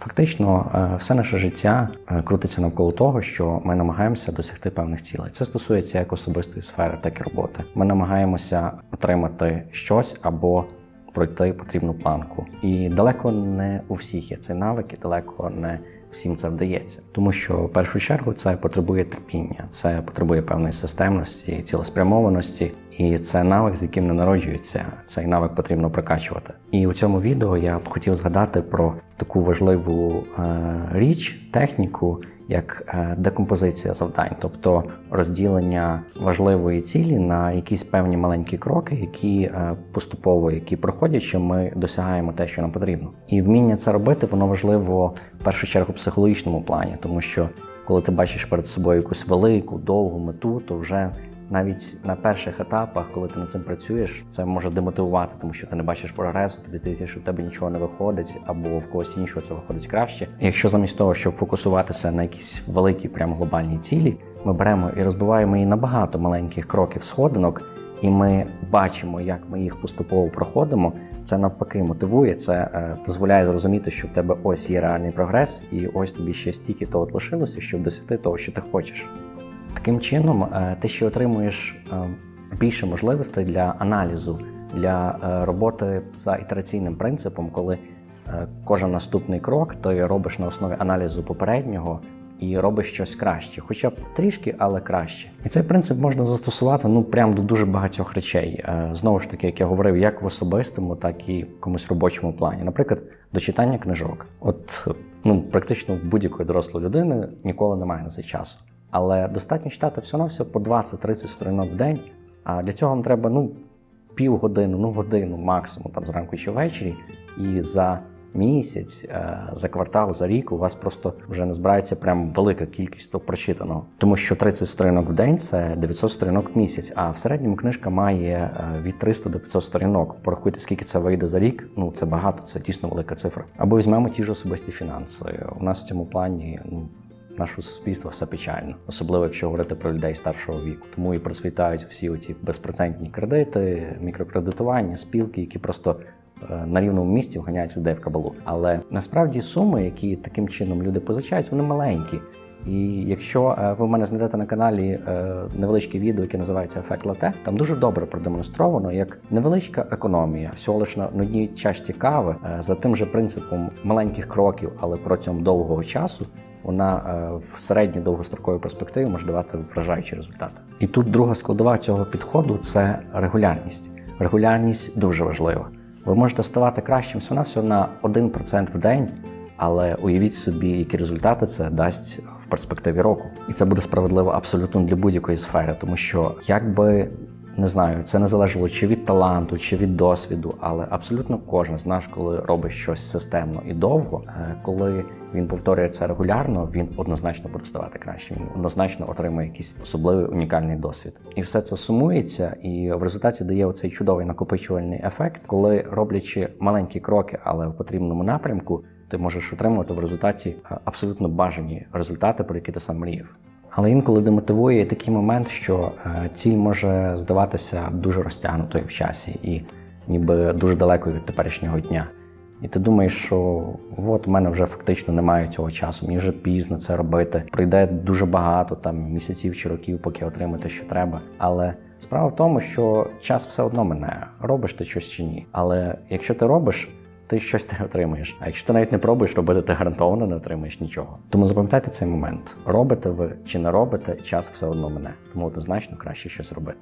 Фактично, е, все наше життя е, крутиться навколо того, що ми намагаємося досягти певних цілей. Це стосується як особистої сфери, так і роботи. Ми намагаємося отримати щось або пройти потрібну планку. І далеко не у всіх є цей навик, і далеко не всім це вдається. Тому що в першу чергу це потребує терпіння, це потребує певної системності, цілеспрямованості, і це навик, з яким не народжується. Цей навик потрібно прокачувати. І у цьому відео я б хотів згадати про таку важливу е, річ, техніку. Як е, декомпозиція завдань, тобто розділення важливої цілі на якісь певні маленькі кроки, які е, поступово, які проходячи, ми досягаємо те, що нам потрібно. І вміння це робити, воно важливо в першу чергу в психологічному плані, тому що коли ти бачиш перед собою якусь велику, довгу мету, то вже навіть на перших етапах, коли ти над цим працюєш, це може демотивувати, тому що ти не бачиш прогресу, тобі здається, що в тебе нічого не виходить, або в когось іншого це виходить краще. Якщо замість того, щоб фокусуватися на якісь великі, прямо глобальні цілі, ми беремо і розбиваємо її на багато маленьких кроків сходинок, і ми бачимо, як ми їх поступово проходимо. Це навпаки мотивує, це е, дозволяє зрозуміти, що в тебе ось є реальний прогрес, і ось тобі ще стільки того лишилося, щоб досягти того, що ти хочеш. Таким чином, е, ти ще отримуєш е, більше можливостей для аналізу, для е, роботи за ітераційним принципом, коли кожен наступний крок ти робиш на основі аналізу попереднього і робиш щось краще, хоча б трішки, але краще. І цей принцип можна застосувати ну прямо до дуже багатьох речей. Знову ж таки, як я говорив, як в особистому, так і в якомусь робочому плані. Наприклад, до читання книжок. От ну практично будь-якої дорослої людини ніколи немає на це часу. Але достатньо читати все на все по 20-30 сторінок в день. А для цього вам треба ну півгодини, ну годину максимум там зранку чи ввечері. І за місяць, е, за квартал, за рік у вас просто вже не збирається прям велика кількість того прочитаного. Тому що 30 сторінок в день це 900 сторінок в місяць. А в середньому книжка має е, від 300 до 500 сторінок. Порахуйте, скільки це вийде за рік. Ну це багато, це дійсно велика цифра. Або візьмемо ті ж особисті фінанси. У нас в цьому плані ну нашого суспільства все печально, особливо якщо говорити про людей старшого віку. Тому і процвітають всі оці безпроцентні кредити, мікрокредитування, спілки, які просто е, на рівному місці вганяють людей в кабалу. Але насправді суми, які таким чином люди позичають, вони маленькі. І якщо е, ви в мене знайдете на каналі е, невеличке відео, яке називається Ефект лате, там дуже добре продемонстровано, як невеличка економія, всього лише на одній чашці кави за тим же принципом маленьких кроків, але протягом довгого часу вона е, в середньо довгостроковій перспективі може давати вражаючі результати. І тут друга складова цього підходу це регулярність. Регулярність дуже важлива. Ви можете ставати кращим всього на всього на 1% в день, але уявіть собі, які результати це дасть в перспективі року. І це буде справедливо абсолютно для будь-якої сфери, тому що якби не знаю, це не залежало чи від таланту, чи від досвіду, але абсолютно кожен з нас, коли робить щось системно і довго, е, коли він повторює це регулярно, він однозначно буде ставати кращим. Він однозначно отримує якийсь особливий унікальний досвід. І все це сумується, і в результаті дає оцей чудовий накопичувальний ефект, коли роблячи маленькі кроки, але в потрібному напрямку, ти можеш отримувати в результаті е, абсолютно бажані результати, про які ти сам мріяв. Але інколи демотивує такий момент, що е, ціль може здаватися дуже розтягнутою в часі і ніби дуже далекою від теперішнього дня. І ти думаєш, що от у мене вже фактично немає цього часу, мені вже пізно це робити. Пройде дуже багато там місяців чи років, поки отримати, що треба. Але справа в тому, що час все одно минає, робиш ти щось чи ні. Але якщо ти робиш, ти щось не отримаєш. А якщо ти навіть не пробуєш робити, ти гарантовано не отримаєш нічого. Тому запам'ятайте цей момент: робите ви чи не робите, час все одно мене. Тому однозначно краще щось робити.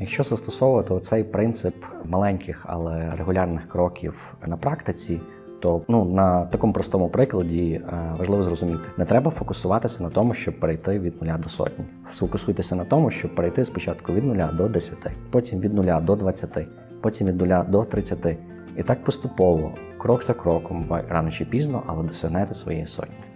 Якщо застосовувати цей принцип маленьких, але регулярних кроків на практиці, то ну на такому простому прикладі е, важливо зрозуміти, не треба фокусуватися на тому, щоб перейти від нуля до сотні. Фокусуйтеся на тому, щоб перейти спочатку від нуля до 10, потім від нуля до 20, потім від нуля до 30. І так поступово, крок за кроком, ви рано чи пізно, але досягнете своєї сотні.